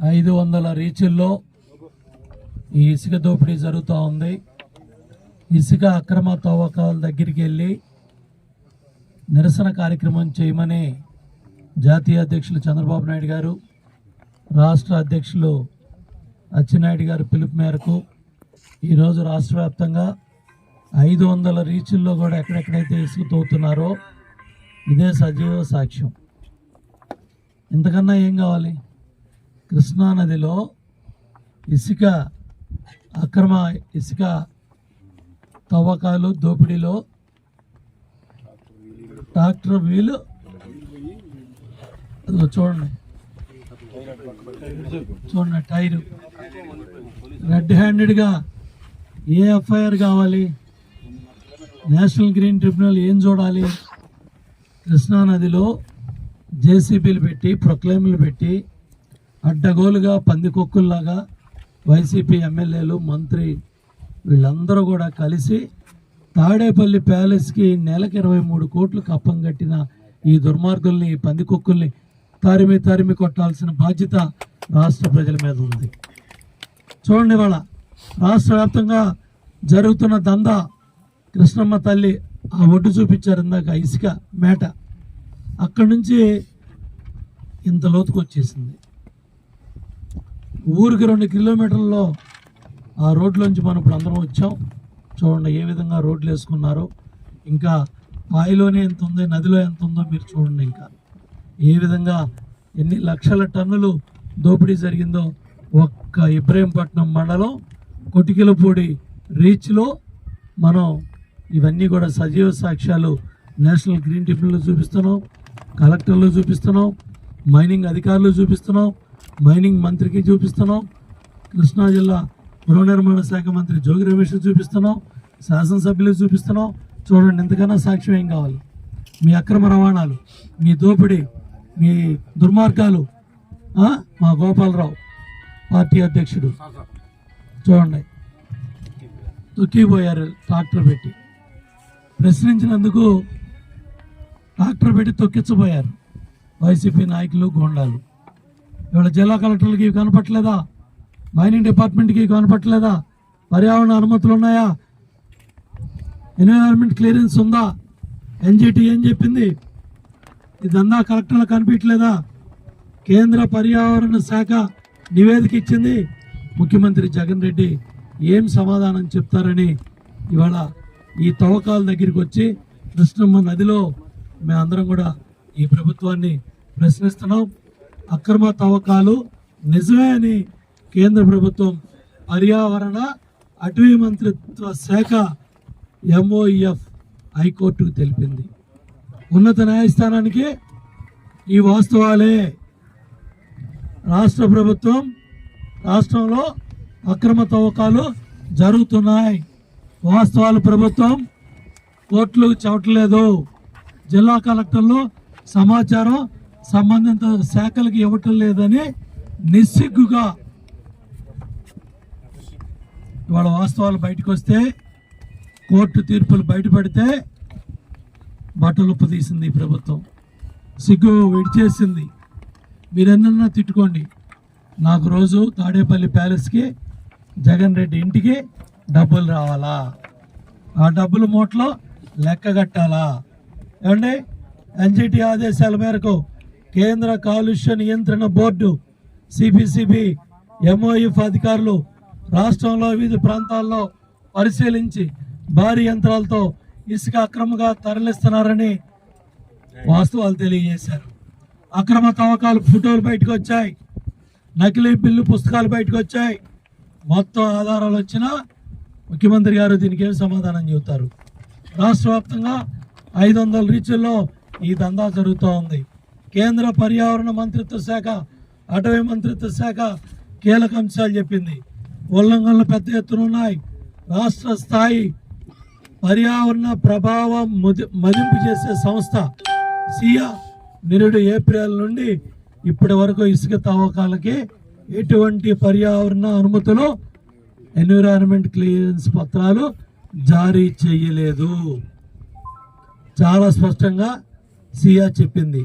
ఐదు వందల రీచుల్లో ఈ ఇసుక దోపిడీ జరుగుతూ ఉంది. ఇసుక అక్రమ తవ్వకాల దగ్గరికి వెళ్ళి నిరసన కార్యక్రమం చేయమని జాతీయ అధ్యక్షులు చంద్రబాబు నాయుడు గారు రాష్ట్ర అధ్యక్షులు అచ్చెన్నాయుడు గారు పిలుపు మేరకు ఈరోజు రాష్ట్ర వ్యాప్తంగా ఐదు వందల రీచుల్లో కూడా ఎక్కడెక్కడైతే ఇసుక తోగుతున్నారో ఇదే సజీవ సాక్ష్యం. ఇంతకన్నా ఏం కావాలి? కృష్ణా నదిలో ఇసుక అక్రమ ఇసుక తవ్వకాలు దోపిడీలో ట్రాక్టర్ వీలు. చూడండి. చూడండి టైరు. రెడ్ హ్యాండెడ్గా ఏ ఎఫ్ఐఆర్ కావాలి? నేషనల్ గ్రీన్ ట్రిబ్యునల్ ఏం చూడాలి? కృష్ణా నదిలో జేసీబీలు పెట్టి ప్రొక్లైమ్లు పెట్టి అడ్డగోలుగా పందికొక్కుల్లాగా వైసీపీ ఎమ్మెల్యేలు మంత్రి వీళ్ళందరూ కూడా కలిసి తాడేపల్లి ప్యాలెస్కి నెలకు ఇరవై మూడు కోట్లు కప్పం కట్టిన ఈ దుర్మార్గుల్ని ఈ పందికొక్కుల్ని తరిమి తరిమి కొట్టాల్సిన బాధ్యత రాష్ట్ర ప్రజల మీద ఉంది. చూడండి ఇవాళ రాష్ట్ర వ్యాప్తంగా జరుగుతున్న దందా కృష్ణమ్మ తల్లి ఆ ఒడ్డు చూపించారు ఇందాక ఇసుక మేట. అక్కడి నుంచి ఇంత లోతుకు వచ్చేసింది ఊరికి రెండు కిలోమీటర్లలో ఆ రోడ్లోంచి మనం ఇప్పుడు అందరం వచ్చాం. చూడండి ఏ విధంగా రోడ్లు వేసుకున్నారో. ఇంకా పాయిలోనే ఎంత ఉంది నదిలో ఎంత ఉందో మీరు చూడండి ఇంకా. ఏ విధంగా ఎన్ని లక్షల టన్నులు దోపిడీ జరిగిందో ఒక్క ఇబ్రహీంపట్నం మండలం కొటికిలపూడి రీచ్లో మనం ఇవన్నీ కూడా సజీవ సాక్ష్యాలు నేషనల్ గ్రీన్ ట్రిబ్యునల్ చూపిస్తున్నాం కలెక్టర్లు చూపిస్తున్నాం మైనింగ్ అధికారులు చూపిస్తున్నాం మైనింగ్ మంత్రికి చూపిస్తున్నాం. కృష్ణా జిల్లా గృహ నిర్మాణ శాఖ మంత్రి జోగి రమేష్ చూపిస్తున్నాం. శాసనసభ్యులకు చూపిస్తున్నాం. చూడండి ఎంతకన్నా సాక్ష్యం ఏం కావాలి? మీ అక్రమ రవాణాలు మీ దోపిడీ మీ దుర్మార్గాలు మా గోపాలరావు పార్టీ అధ్యక్షుడు. చూడండి. తొక్కిపోయారు ట్రాక్టర్ పెట్టి. ప్రశ్నించినందుకు ట్రాక్టర్ పెట్టి తొక్కించబోయారు. వైసీపీ నాయకులు గోండాలు. ఇవాళ జిల్లా కలెక్టర్లకి ఇవి కనపట్లేదా మైనింగ్ డిపార్ట్మెంట్కి ఇవి కనపట్లేదా పర్యావరణ అనుమతులు ఉన్నాయా? ఎన్విరాన్మెంట్ క్లియరెన్స్ ఉందా? ఎన్జిటి ఏం చెప్పింది? ఇదంతా కలెక్టర్లకు కనిపించలేదా కేంద్ర పర్యావరణ శాఖ నివేదిక ఇచ్చింది. ముఖ్యమంత్రి జగన్ రెడ్డి ఏం సమాధానం చెప్తారని ఇవాళ ఈ తవ్వకాల దగ్గరికి వచ్చి కృష్ణమ్మ నదిలో మేమందరం కూడా ఈ ప్రభుత్వాన్ని ప్రశ్నిస్తున్నాం. అక్రమ తవ్వకాలు నిజమే అని కేంద్ర ప్రభుత్వం పర్యావరణ అటవీ మంత్రిత్వ శాఖ ఎంఓఈఎఫ్ హైకోర్టుకు తెలిపింది. ఉన్నత న్యాయస్థానానికి ఈ వాస్తవాలే. రాష్ట్ర ప్రభుత్వం రాష్ట్రంలో అక్రమ తవ్వకాలు జరుగుతున్నాయి. వాస్తవాలు ప్రభుత్వం కోర్టులకు చవటలేదు. జిల్లా కలెక్టర్లు సమాచారం సంబంధిత శాఖలకు ఇవ్వటం లేదని నిస్సిగ్గుగా ఇవాళ వాస్తవాలు బయటకు వస్తే కోర్టు తీర్పులు బయటపడితే బట్టలు తీసింది ఈ ప్రభుత్వం. సిగ్గు విడిచేసింది. మీరెన్నన్నా తిట్టుకోండి. నాకు రోజు తాడేపల్లి ప్యాలెస్కి జగన్ రెడ్డి ఇంటికి డబ్బులు రావాలా? ఆ డబ్బుల మూటలో లెక్క కట్టాలా? ఏమండి? ఎన్జిటి ఆదేశాల మేరకు కేంద్ర కాలుష్య నియంత్రణ బోర్డు సిపిసిబి ఎంఓఎఫ్ అధికారులు రాష్ట్రంలో వివిధ ప్రాంతాల్లో పరిశీలించి భారీ యంత్రాలతో ఇసుక అక్రమంగా తరలిస్తున్నారని వాస్తవాలు తెలియజేశారు. అక్రమ తవ్వకాలు ఫోటోలు బయటకు వచ్చాయి. నకిలీ బిల్లు పుస్తకాలు బయటకు వచ్చాయి. మొత్తం ఆధారాలు వచ్చినా ముఖ్యమంత్రి గారు దీనికి ఏం సమాధానం చెబుతారు? రాష్ట్ర వ్యాప్తంగా ఐదు వందల రీచుల్లో ఈ దందా జరుగుతూ ఉంది. కేంద్ర పర్యావరణ మంత్రిత్వ శాఖ అటవీ మంత్రిత్వ శాఖ కీలక అంశాలు చెప్పింది. ఉల్లంఘనలు పెద్ద ఎత్తున ఉన్నాయి. రాష్ట్ర స్థాయి పర్యావరణ ప్రభావం మదింపు చేసే సంస్థ సియా నిరుడు ఏప్రిల్ నుండి ఇప్పటి వరకు ఇసుక తవ్వకాలకి ఎటువంటి పర్యావరణ అనుమతులు ఎన్విరాన్మెంట్ క్లియరెన్స్ పత్రాలు జారీ చేయలేదు. చాలా స్పష్టంగా సియా చెప్పింది.